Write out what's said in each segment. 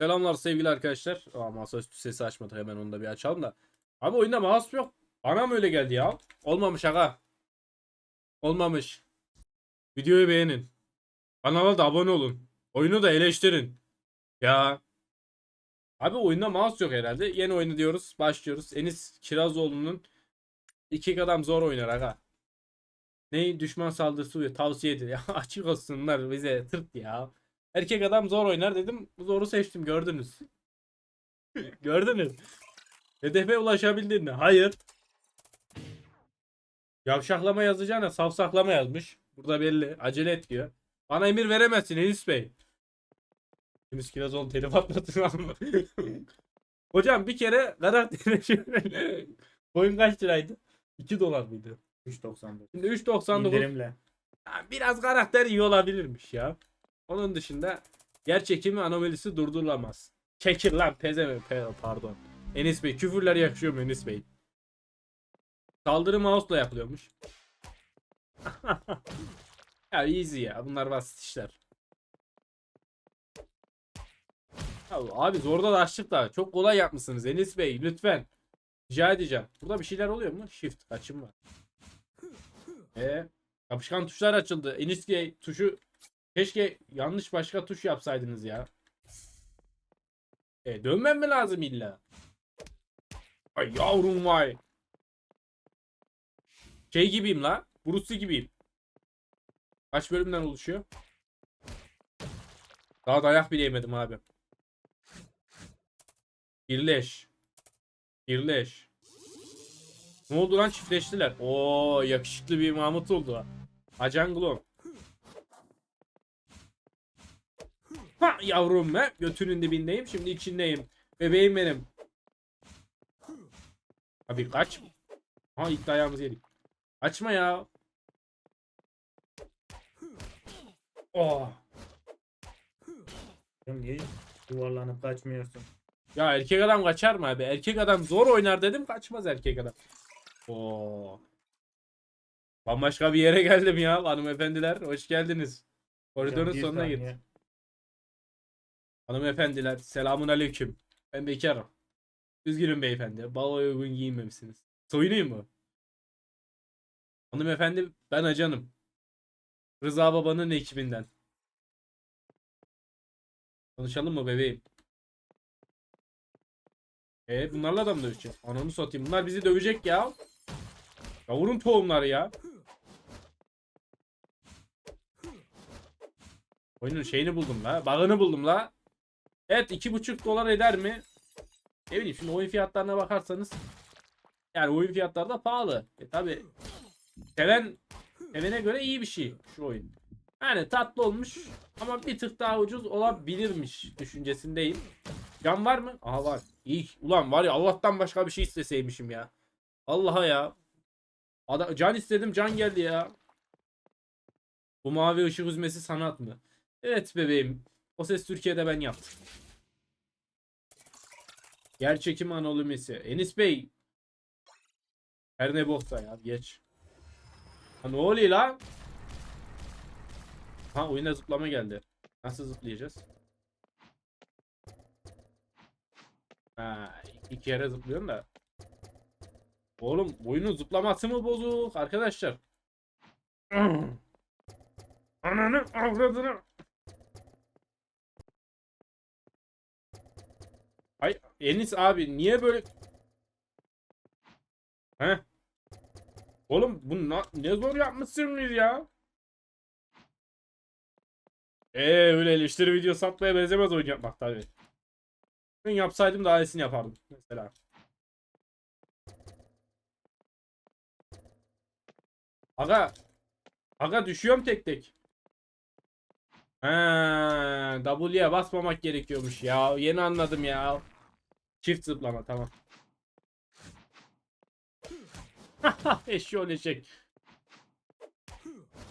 Selamlar sevgili arkadaşlar. Aa, masaüstü sesi açmadık hemen onu da bir açalım da. Abi oyunda mouse yok. Bana mı öyle geldi ya? Olmamış aga. Olmamış. Videoyu beğenin. Kanala da abone olun. Oyunu da eleştirin. Ya. Abi oyunda mouse yok herhalde. Yeni oyunu diyoruz. Başlıyoruz. Enis Kirazoğlu'nun iki adam zor oynar aga. Ne düşman saldırısı uyuyor. Tavsiye edin. Ya açık olsunlar bize tırt ya. Erkek adam zor oynar dedim. Zoru seçtim gördünüz. gördünüz. Hedefe ulaşabildin mi? Hayır. Yavşaklama yazacağına safsaklama yazmış. Burada belli. Acele et diyor. Bana emir veremezsin Enis Bey. Enis Kirazoğlu telif atmasın ama. Hocam bir kere karakteri şöyle. Boyun kaç liraydı? 2 dolar mıydı? 3.99. Şimdi 3.99 İndirimle. Ya biraz karakter iyi olabilirmiş ya. Onun dışında yer çekimi anomalisi durdurulamaz. Çekil lan pezeme pe- pardon. Enis Bey küfürler yakışıyor mu Enis Bey? Saldırı mouse'la yapılıyormuş. ya easy ya bunlar basit işler. Ya abi zorda da açtık da çok kolay yapmışsınız Enis Bey lütfen. Rica edeceğim. Burada bir şeyler oluyor mu? Shift kaçım var. E Yapışkan tuşlar açıldı. Eniske tuşu keşke yanlış başka tuş yapsaydınız ya. E dönmem mi lazım illa? Ay yavrum vay. Şey gibiyim la. Bruce gibiyim. Kaç bölümden oluşuyor? Daha dayak bile yemedim abi. Birleş. Birleş. Ne oldu lan çiftleştiler. Oo yakışıklı bir Mahmut oldu. Acan. Ha yavrum ben götünün dibindeyim şimdi içindeyim. Bebeğim benim. Abi kaç. Ha ilk dayağımızı yedik. Açma ya. Oh. Niye yuvarlanıp kaçmıyorsun? Ya erkek adam kaçar mı abi? Erkek adam zor oynar dedim kaçmaz erkek adam. Oo. Bambaşka bir yere geldim ya hanımefendiler. Hoş geldiniz. Koridorun sonuna git. saniye. Hanımefendiler selamun aleyküm. Ben bekarım. Üzgünüm beyefendi. Baloya uygun giyinmemişsiniz. Soyunayım mı? Hanımefendi ben acanım. Rıza babanın ekibinden. Konuşalım mı bebeğim? E bunlarla da mı dövüşeceğiz? Ananı satayım. Bunlar bizi dövecek ya. Yavrum tohumları ya. Oyunun şeyini buldum la. Bug'ını buldum la. Evet iki buçuk dolar eder mi? Ne bileyim şimdi oyun fiyatlarına bakarsanız. Yani oyun fiyatları da pahalı. E tabi. Seven, sevene göre iyi bir şey şu oyun. Yani tatlı olmuş ama bir tık daha ucuz olabilirmiş düşüncesindeyim. Can var mı? Aha var. İyi. Ulan var ya Allah'tan başka bir şey isteseymişim ya. Allah'a ya. Ada can istedim can geldi ya. Bu mavi ışık üzmesi sanat mı? Evet bebeğim. O ses Türkiye'de ben yaptım. Yer çekimi anolimisi. Enis Bey. Her ne boksa ya geç. Ha ne oluyor lan? Ha oyuna zıplama geldi. Nasıl zıplayacağız? Ha iki kere zıplıyorum da. Oğlum oyunun zıplaması mı bozuk arkadaşlar? Ananı avradını. Ay Enis abi niye böyle He? Oğlum bu ne zor yapmışsınız ya? Eee öyle eleştiri video satmaya benzemez oyun yapmak tabii. Ben yapsaydım daha iyisini yapardım mesela. Aga Aga düşüyorum tek tek. He, W'ye basmamak gerekiyormuş ya. Yeni anladım ya. Çift zıplama tamam. Eşyol eşek.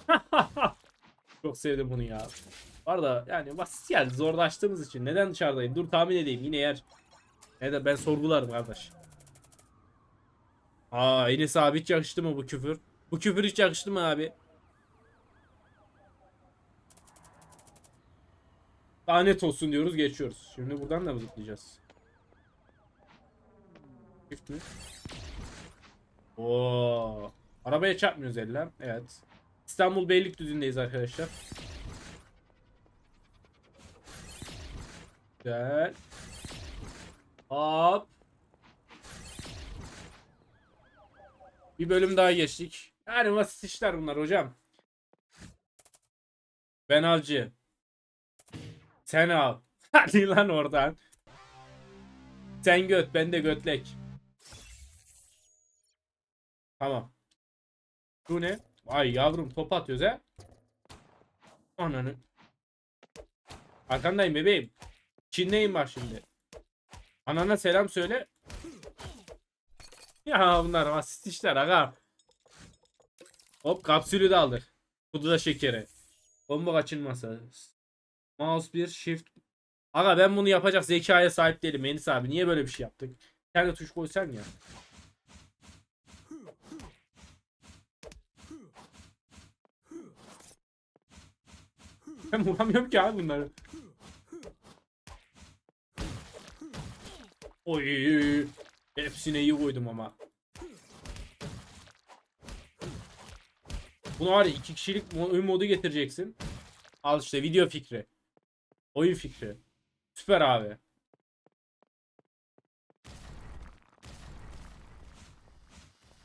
Çok sevdim bunu ya. Var da yani basit yani zorlaştığımız için. Neden dışarıdayım? Dur tahmin edeyim yine yer. Ne de ben sorgularım kardeş. Aa Enes abi hiç yakıştı mı bu küfür? Bu küfür hiç yakıştı mı abi? Lanet olsun diyoruz geçiyoruz. Şimdi buradan da mı zıplayacağız? Çift mi? Oo. Arabaya çarpmıyoruz eller. Evet. İstanbul Beylikdüzü'ndeyiz arkadaşlar. Güzel. Hop. Bir bölüm daha geçtik. Yani basit işler bunlar hocam. Ben avcı. Sen al. Hadi lan oradan. Sen göt, ben de götlek. Tamam. Bu ne? Ay yavrum top atıyoruz he. Ananı. Arkandayım bebeğim. Çinleyim bak şimdi. Anana selam söyle. Ya bunlar asist işler aga. Hop kapsülü de aldık. Pudra şekeri. Bomba kaçınması. Mouse 1 shift. Aga ben bunu yapacak zekaya sahip değilim Enis abi. Niye böyle bir şey yaptık? Bir tane tuş koysan ya. Ben vuramıyorum ki abi bunları. Oy. Hepsine iyi koydum ama. Bunu var ya iki kişilik oyun modu getireceksin. Al işte video fikri. Oyun fikri. Süper abi.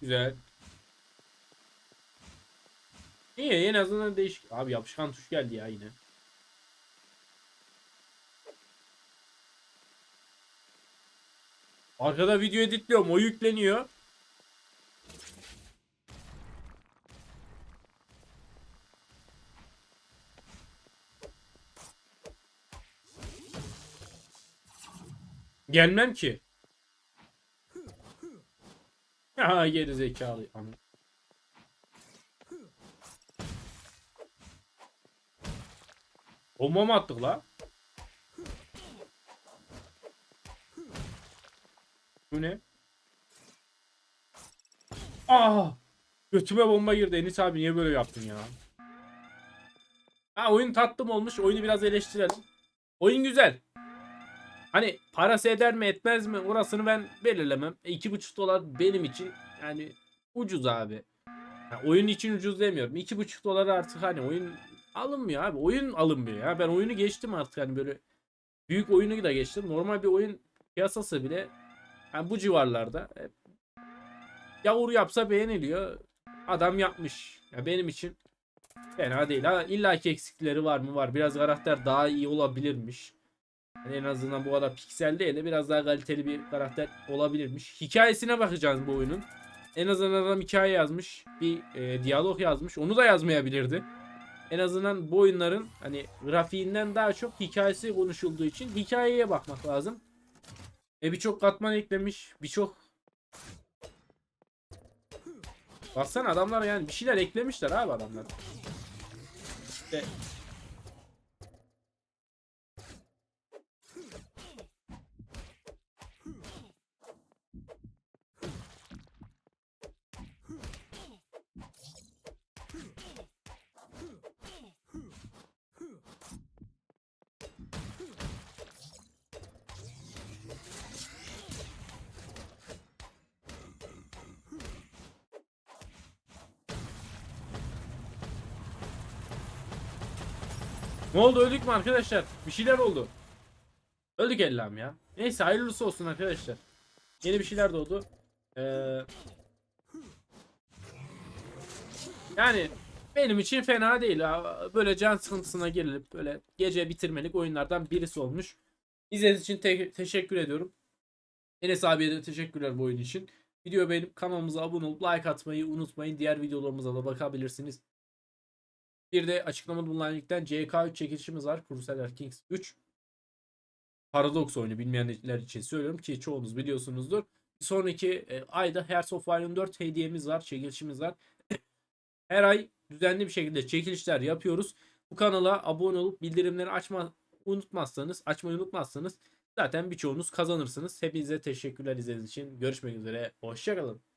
Güzel. İyi en azından değişik. Abi yapışkan tuş geldi ya yine. Arkada video editliyorum. O yükleniyor. Gelmem ki. Ya geri zekalı. Ana. Bomba mı attık la? Bu ne? Aa! Götüme bomba girdi. Enis abi niye böyle yaptın ya? Ha oyun tatlım olmuş. Oyunu biraz eleştirelim. Oyun güzel. Hani parası eder mi etmez mi orasını ben belirlemem. E, 2,5 dolar benim için yani ucuz abi. Ha, oyun için ucuz demiyorum. 2,5 dolar artık hani oyun alınmıyor abi. Oyun alınmıyor ya. Ben oyunu geçtim artık hani böyle büyük oyunu da geçtim. Normal bir oyun piyasası bile yani bu civarlarda. E, Yavur yapsa beğeniliyor. Adam yapmış. Ya benim için fena değil. Ha, illa ki eksikleri var mı? Var. Biraz karakter daha iyi olabilirmiş. Yani en azından bu kadar piksel değil de biraz daha kaliteli bir karakter olabilirmiş. Hikayesine bakacağız bu oyunun. En azından adam hikaye yazmış. Bir e, diyalog yazmış. Onu da yazmayabilirdi. En azından bu oyunların hani grafiğinden daha çok hikayesi konuşulduğu için hikayeye bakmak lazım. E birçok katman eklemiş. Birçok Baksana adamlar yani bir şeyler eklemişler abi adamlar. İşte Ne oldu öldük mü arkadaşlar? Bir şeyler oldu. Öldük ellam ya. Neyse hayırlısı olsun arkadaşlar. Yeni bir şeyler doğdu. Ee, yani benim için fena değil. Böyle can sıkıntısına girilip böyle gece bitirmelik oyunlardan birisi olmuş. İzlediğiniz için te- teşekkür ediyorum. Enes abiye de teşekkürler bu oyun için. Video beğenip kanalımıza abone olup like atmayı unutmayın. Diğer videolarımıza da bakabilirsiniz. Bir de açıklamada bulunan linkten CK3 çekilişimiz var. Crusader Kings 3. Paradox oyunu bilmeyenler için söylüyorum ki çoğunuz biliyorsunuzdur. Bir sonraki e, ayda Hearts of Iron 4 hediyemiz var, çekilişimiz var. Her ay düzenli bir şekilde çekilişler yapıyoruz. Bu kanala abone olup bildirimleri açma unutmazsanız, açmayı unutmazsanız zaten birçoğunuz kazanırsınız. Hepinize teşekkürler izlediğiniz için. Görüşmek üzere. Hoşçakalın.